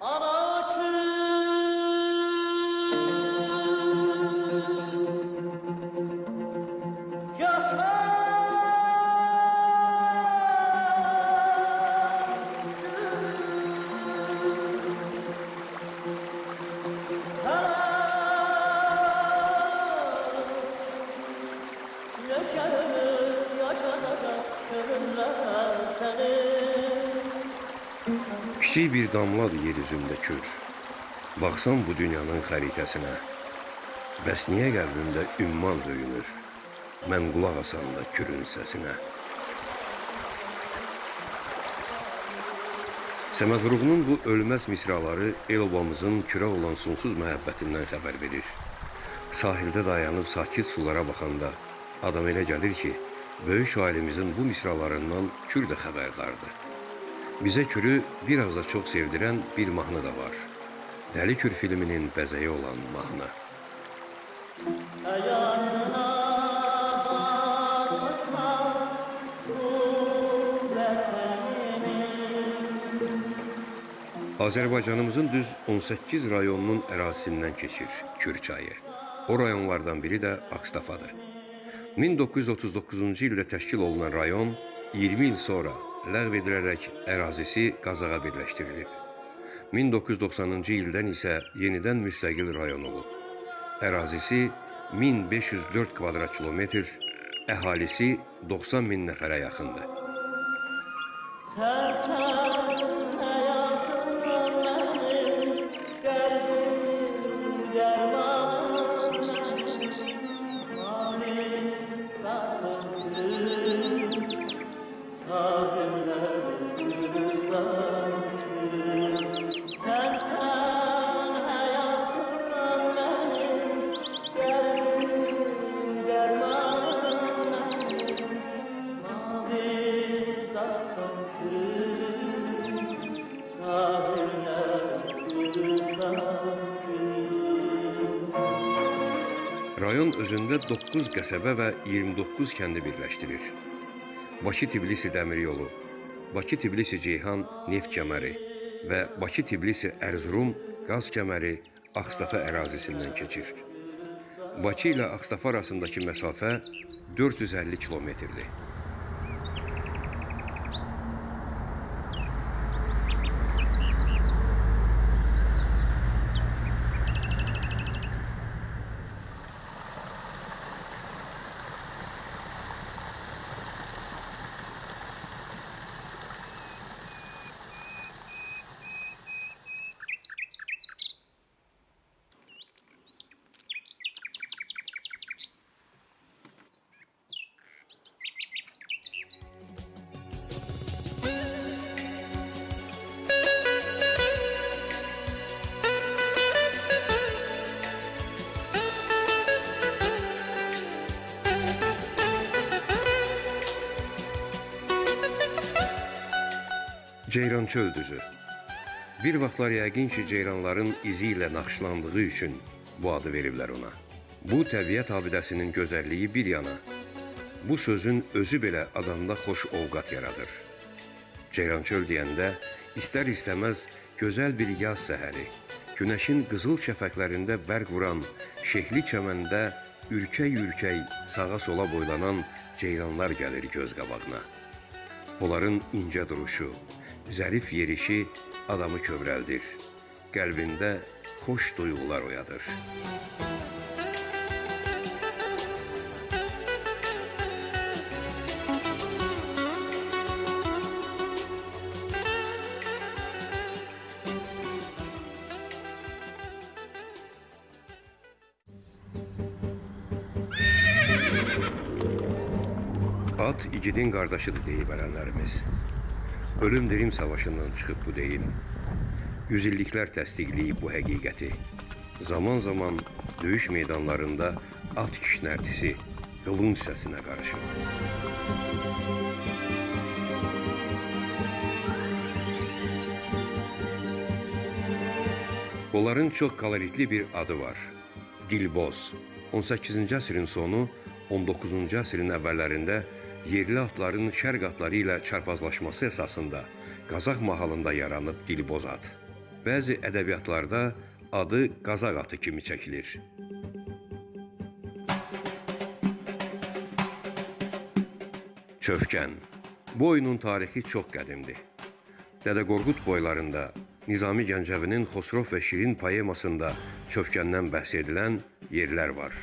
ஆனா Kiçik bir damladır yer üzündə kür. Baxsam bu dünyanın xəritəsinə. Bəs niyə qəlbimdə ümman döyünür? Mən qulaq asanda kürün səsinə. Səməd Vurğunun bu ölməz misraları el obamızın kürə olan sonsuz məhəbbətindən xəbər verir. Sahildə dayanıb sakit sulara baxanda adam elə gəlir ki, böyük şairimizin bu misralarından kür də xəbərdardır. Bizə kürü biraz da çox sevdirən bir mahnı da var. Dəli Kür filminin bəzəyi olan mahnı. Hayatına bakma Azərbaycanımızın düz 18 rayonunun ərazisindən keçir Kür çayı. O rayonlardan biri də Ağstafadır. 1939-cu ildə təşkil olunan rayon 20 il sonra ləğv edilərək ərazisi Qazağa birləşdirilib. 1990-cı ildən isə yenidən müstəqil rayon olub. Ərazisi 1504 kvadrat kilometr, əhalisi 90 min nəfərə yaxındır. Serçem özündə 9 qəsəbə və 29 kəndi birləşdirir. Bakı-Tbilisi dəmir yolu, Bakı-Tbilisi-Ceyhan neft kəməri və Bakı-Tbilisi-Ərzurum qaz kəməri Ağstafa ərazisindən keçir. Bakı ilə Ağstafa arasındakı məsafə 450 kilometrdir. Ceyrançöl düzü. Bir vaxtlar yəqin ki, ceyranların izi ilə naxışlandığı üçün bu adı veriblər ona. Bu təbiət abidəsinin gözəlliyi bir yana, bu sözün özü belə adamda xoş ovqat yaradır. Ceyrançöl deyəndə istər-istəməz gözəl bir yaz səhəri, günəşin qızıl şəfəqlərində bərq vuran şehli çəməndə ürkək-ürkək sağa-sola boylanan ceyranlar gəlir göz qabağına. Onların incə duruşu, zərif yerişi adamı kövrəldir. Qəlbində xoş duyğular oyadır. At igidin qardaşıdır deyib ərənlərimiz. Ölüm dirim savaşından çıxıb bu deyim. Yüzilliklər təsdiqləyib bu həqiqəti. Zaman-zaman döyüş meydanlarında at kişnərtisi qılınc səsinə qarışıb. Onların çox koloritli bir adı var. Dilboz. 18-ci əsrin sonu, 19-cu əsrin əvvəllərində yerli atların şərq atları ilə çarpazlaşması əsasında Qazax mahalında yaranıb Dilboz at. bəzi ədəbiyyatlarda adı qazaq atı kimi çəkilir. Çövkən. Bu oyunun tarixi çox qədimdir. Dədə Qorqud boylarında Nizami Gəncəvinin Xosrov və Şirin poemasında Çövkəndən bəhs edilən yerlər var.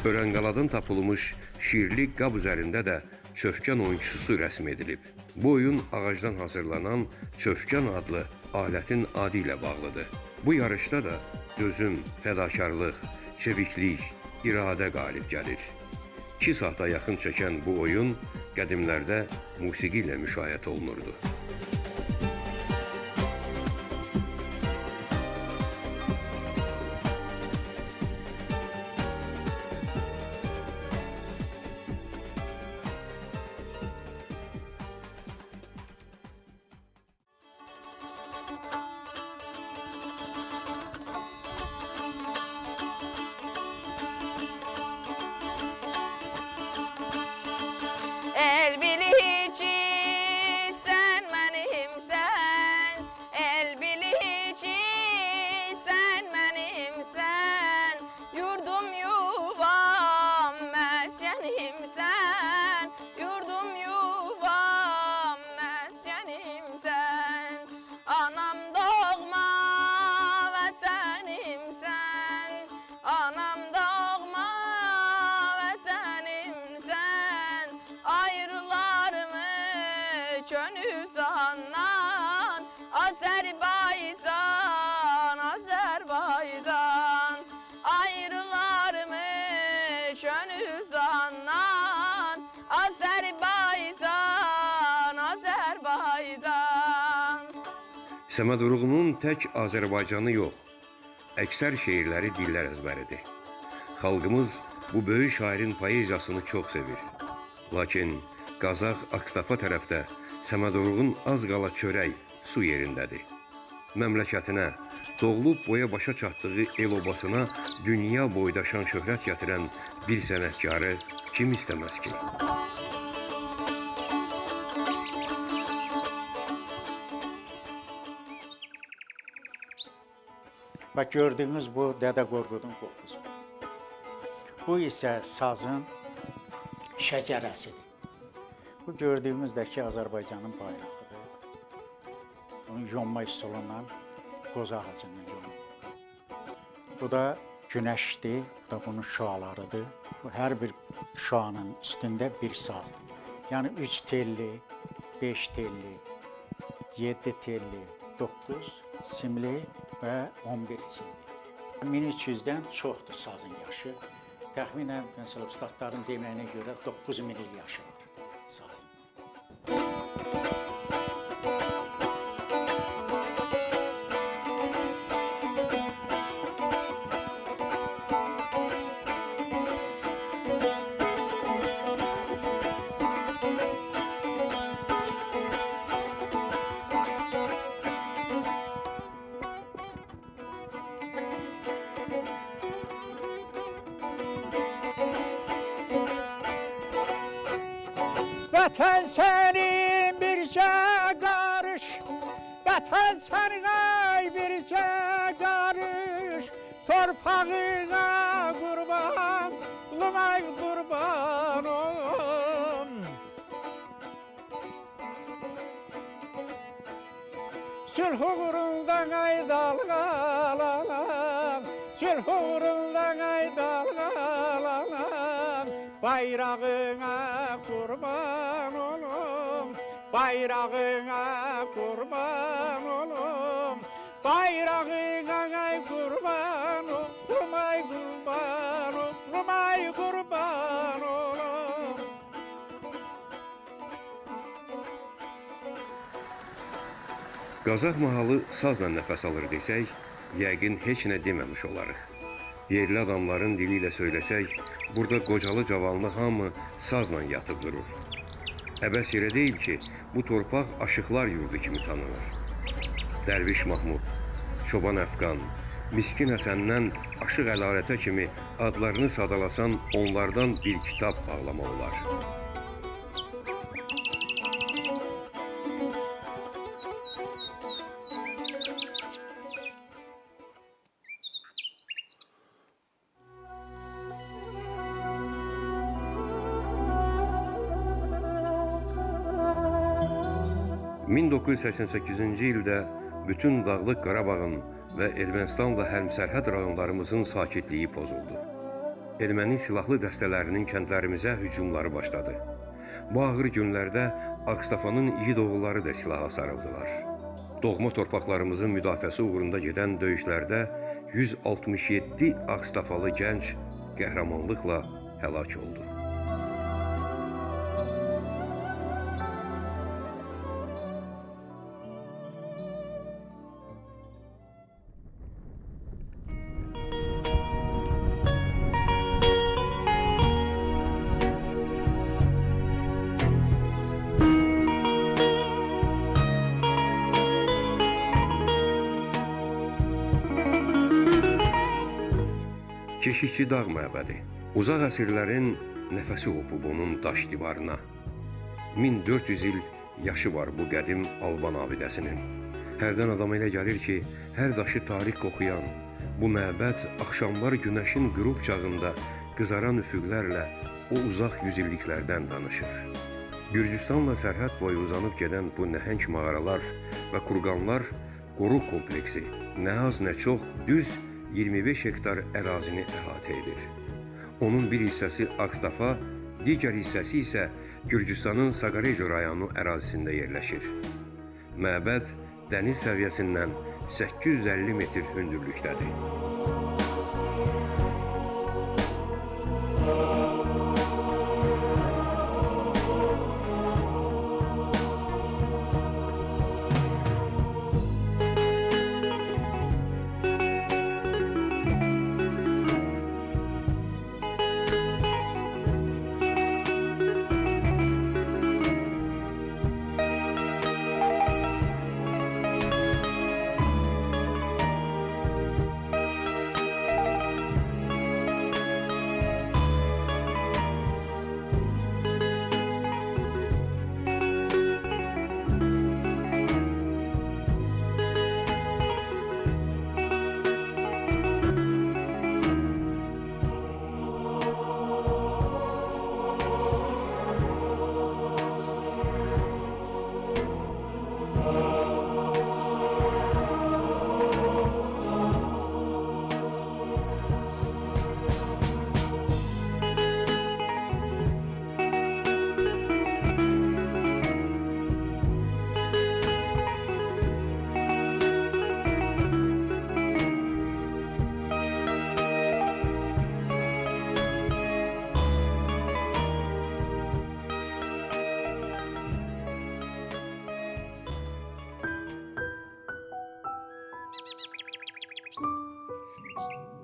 Örənqaladan tapılmış şirli qab üzərində də çövkən oyunçusu rəsm edilib. Bu oyun ağacdan hazırlanan çövkən adlı alətin adı ilə bağlıdır. Bu yarışda da dözüm, fədakarlıq, çeviklik, iradə qalib gəlir. 2 saata yaxın çəkən bu oyun qədimlərdə musiqi ilə müşayiət olunurdu. Səməd Vurğunun tək Azərbaycanı yox, əksər şeirləri dillər əzbəridir. Xalqımız bu böyük şairin poeziyasını çox sevir. Lakin Qazaq Akstafa tərəfdə Səməd Vurğun az qala çörək su yerindədir. Məmləkətinə, doğulub boya başa çatdığı el obasına dünya boydaşan şöhrət gətirən bir sənətkarı kim istəməz ki? Bak gördüğünüz bu Dede Qorqudun qoxusu. Bu isə sazın şəcərəsidir. Bu gördüyümüzdəki Azərbaycanın bayrağıdır. Bunun yonma üsulundan qoz ağacından yonulur. Bu da günəşdir, bu da bunun şüalarıdır. Bu hər bir şüanın üstündə bir sazdır. Yəni 3 telli, 5 telli, 7 telli, 9 simli və 11 simli. 1300-dən çoxdur sazın yaşı. Təxminən məsələn ustadların deməyinə görə 9000 il yaşı var Torpağına qurban Lumay qurban olum Sülh uğrundan ay dalgalanam Sülh uğrundan ay dalgalanam Bayrağına kurban olum Bayrağına kurban olum Bayrağına Qazaq mahalı sazla nəfəs alır desək, yəqin heç nə deməmiş olarıq. Yerli adamların dili ilə söyləsək, burada qocalı cavanlı hamı sazla yatıb durur. Əbəs yerə deyil ki, bu torpaq aşıqlar yurdu kimi tanınır. Dərviş Mahmud, Çoban Əfqan, Miskin Həsəndən Aşıq Əlarətə kimi adlarını sadalasan onlardan bir kitab bağlama olar. 1988-ci ildə bütün Dağlıq Qarabağın və Ermənistanla həmsərhəd rayonlarımızın sakitliyi pozuldu. Erməni silahlı dəstələrinin kəndlərimizə hücumları başladı. Bu ağır günlərdə Ağstafanın igid oğulları da silaha sarıldılar. Doğma torpaqlarımızın müdafiəsi uğrunda gedən döyüşlərdə 167 Ağstafalı gənc qəhrəmanlıqla həlak oldu. Keşikçi dağ məbədi. Uzaq əsrlərin nəfəsi hopub onun daş divarına. 1400 il yaşı var bu qədim Alban abidəsinin. Hərdən adama elə gəlir ki, hər daşı tarix qoxuyan bu məbəd axşamlar günəşin qürub çağında qızaran üfüqlərlə o uzaq yüzilliklərdən danışır. Gürcüstanla sərhəd boyu uzanıb gedən bu nəhəng mağaralar və kurqanlar qoruq kompleksi nə az nə çox düz 25 hektar ərazini əhatə edir. Onun bir hissəsi Ağstafa, digər hissəsi isə Gürcüstanın Saqarejo rayonu ərazisində yerləşir. Məbəd dəniz səviyyəsindən 850 metr hündürlükdədir.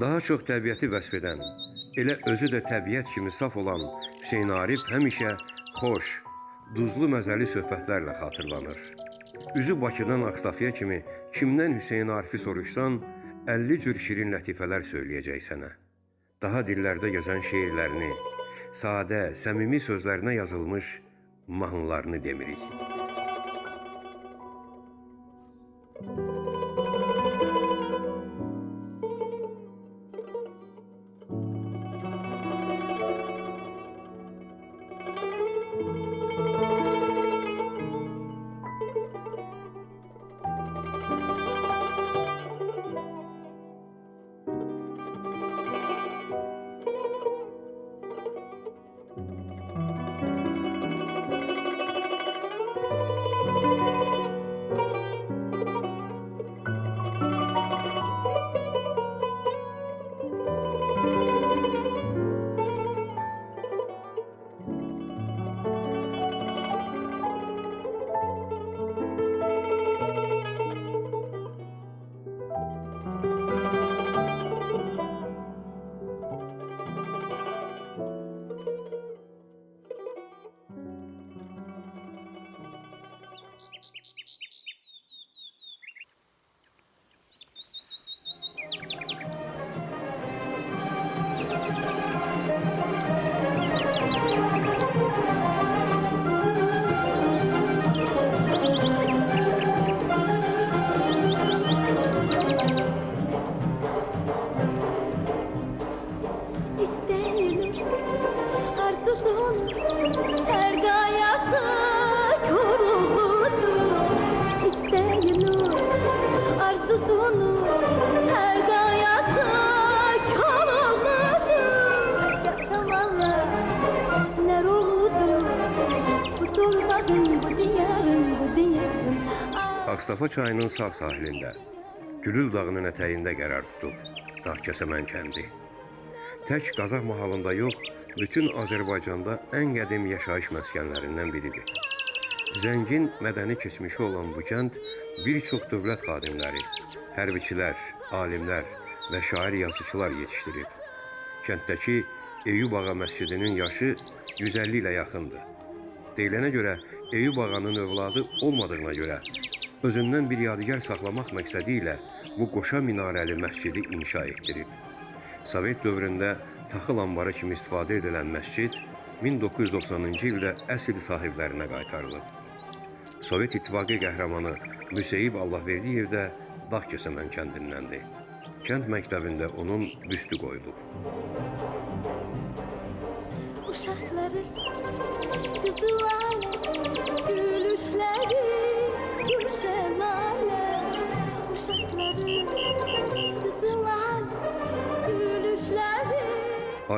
Daha çox təbiəti vəsf edən, elə özü də təbiət kimi saf olan Hüseyn Arif həmişə xoş, duzlu məzəli söhbətlərlə xatırlanır. Üzü Bakıdan Ağstafaya kimi kimdən Hüseyn Arifi soruşsan, 50 cür şirin lətifələr söyləyəcək sənə. Daha dillərdə gəzən şeirlərini, sadə, səmimi sözlərinə yazılmış mahnılarını demirik. Aksafa çayının sağ sahilində, Gülül dağının ətəyində qərar tutub Dağkəsəmən kəndi. Tək Qazaq mahalında yox, bütün Azərbaycanda ən qədim yaşayış məskənlərindən biridir. Zəngin mədəni keçmişi olan bu kənd bir çox dövlət xadimləri, hərbiçilər, alimlər və şair yazıçılar yetişdirib. Kənddəki Eyüp Ağa məscidinin yaşı 150 ilə yaxındır. Deyilənə görə Eyüp ağanın övladı olmadığına görə özündən bir yadigar saxlamaq məqsədi ilə bu qoşa minarəli məscidi inşa etdirib. Sovet dövründə taxıl anbarı kimi istifadə edilən məscid 1990-cı ildə əsl sahiblərinə qaytarılıb. Sovet İttifaqı qəhrəmanı Müseyib Allahverdiyev də Dağkəsəmən kəndindəndir. Kənd məktəbində onun büstü qoyulub. Gülşelale Uşakları kızılarla gülüşleri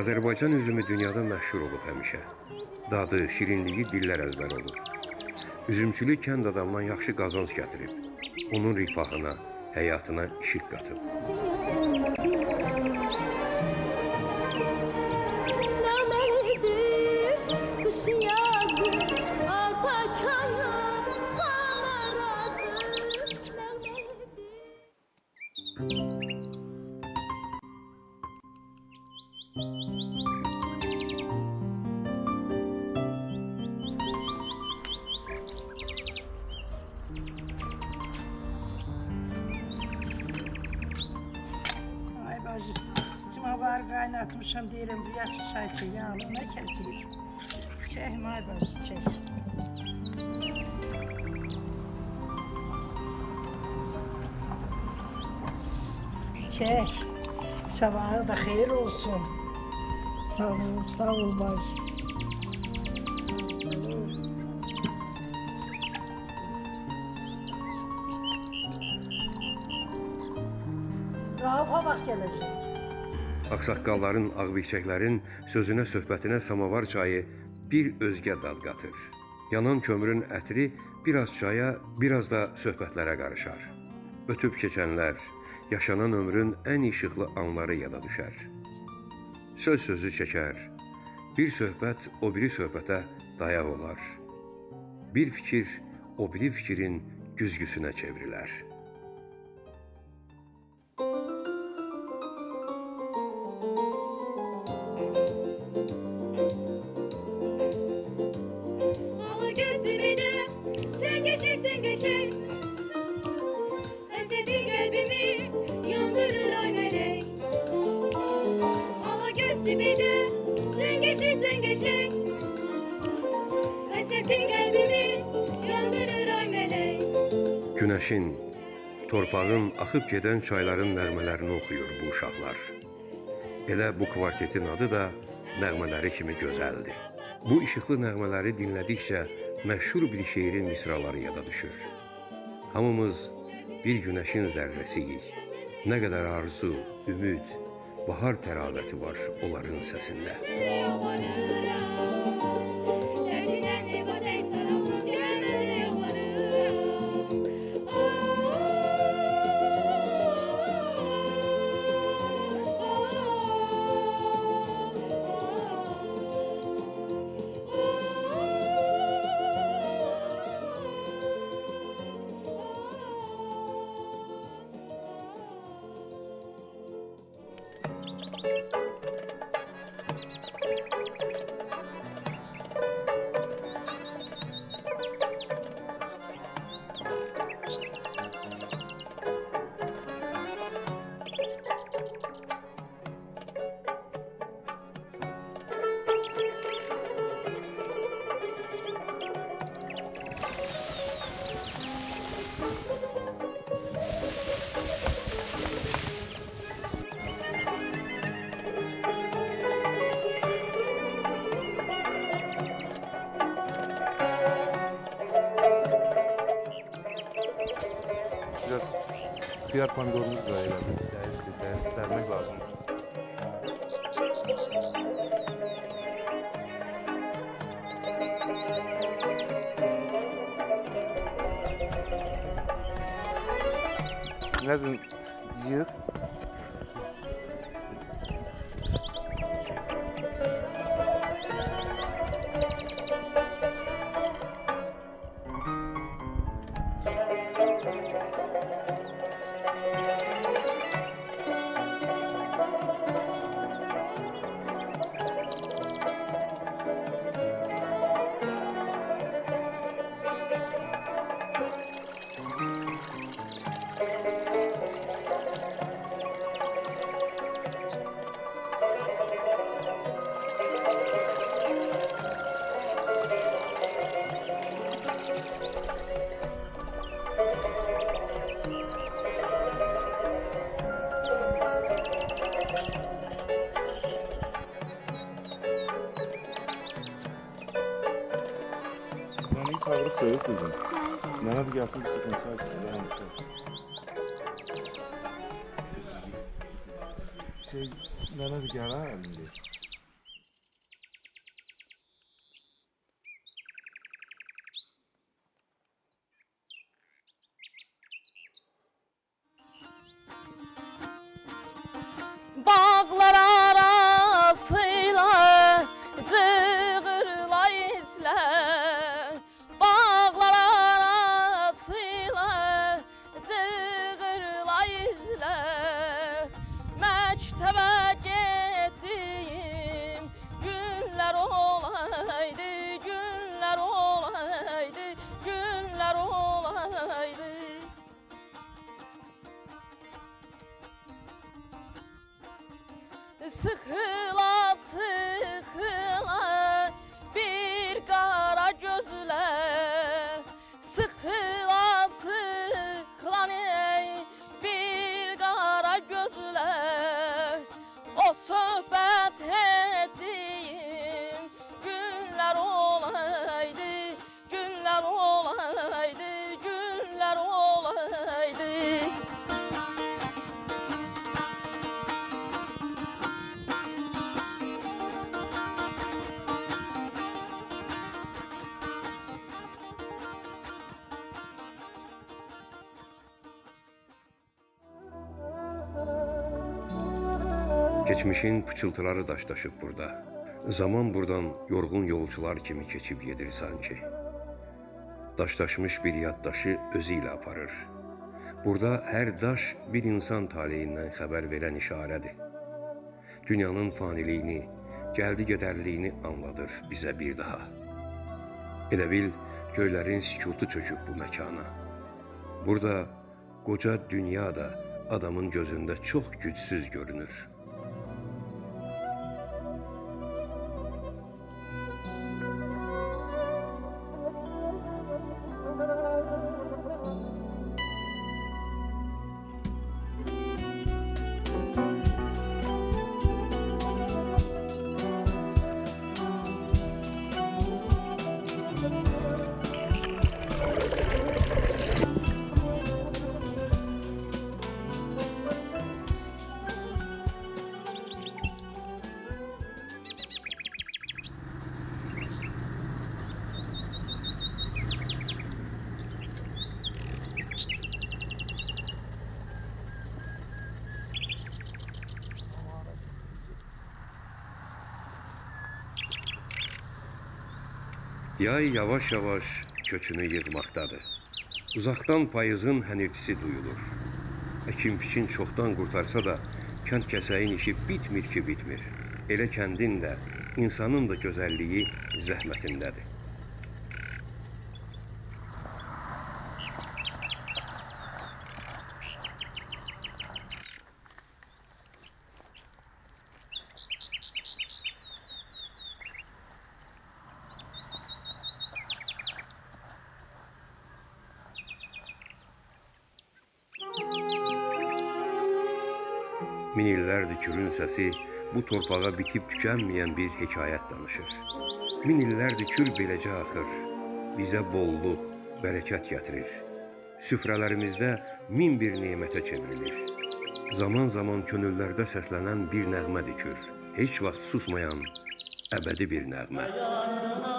Azərbaycan üzümü dünyada məşhur olub həmişə. Dadı, şirinliyi dillər əzbər olub. Üzümçülük kənd adamdan yaxşı qazanc gətirib. Onun rifahına, həyatına işıq qatıb. Simovar kaynatmışım diyelim bu yakış çayçı yağını ne kesiyor? Çek ay bacı çek. Çek. Sabahı da hayır olsun. Sağ ol, sağ ol bacım. Rafa bak gelecek. Ağsaqqalların, ağbirçəklərin sözünə, söhbətinə samavar çayı bir özgə dad qatır. Yanan kömürün ətri biraz çaya, biraz da söhbətlərə qarışar. Ötüb keçənlər, yaşanan ömrün ən işıqlı anları yada düşər. Söz sözü çəkər. Bir söhbət o biri söhbətə dayaq olar. Bir fikir o biri fikrin güzgüsünə çevrilər. Günəşin, torpağın axıb gedən çayların nəğmələrini oxuyur bu uşaqlar. Elə bu kvartetin adı da nəğmələri kimi gözəldir. Bu işıqlı nəğmələri dinlədikcə məşhur bir şeirin misraları yada düşür. Hamımız bir günəşin zərrəsiyik. Nə qədər arzu, ümid, bahar təravəti var onların səsində. Derdinden diğer pandorumuz da herhalde. Yani vermek lazım. Ne Lazım yığ Da yok. Bana bir gelsin bir sıkıntı açtı. Yani şey... Şey, bana bir gel Keçmişin pıçıltıları daşdaşıb burada. Zaman buradan yorğun yolcular kimi keçib gedir sanki. Daşdaşmış bir yaddaşı özü ilə aparır. Burada hər daş bir insan taleyindən xəbər verən işarədir. Dünyanın faniliyini, gəldi gedərliyini anladır bizə bir daha. Elə bil göylərin sükutu çöküb bu məkana. Burada qoca dünya da adamın gözündə çox gücsüz görünür. Yay yavaş-yavaş köçünü yığmaqdadır. Uzaqdan payızın hənirtisi duyulur. Əkin biçin çoxdan qurtarsa da, kənd kəsəyin işi bitmir ki, bitmir. Elə kəndin də, insanın da gözəlliyi zəhmətindədir. Külün səsi bu torpağa bitib tükənməyən bir hekayət danışır. Min illərdir kül beləcə axır, bizə bolluq, bərəkət gətirir. süfrələrimizdə min bir nemətə çevrilir. Zaman-zaman könüllərdə səslənən bir nəğmə dikür. Heç vaxt susmayan əbədi bir nəğmə. Yarına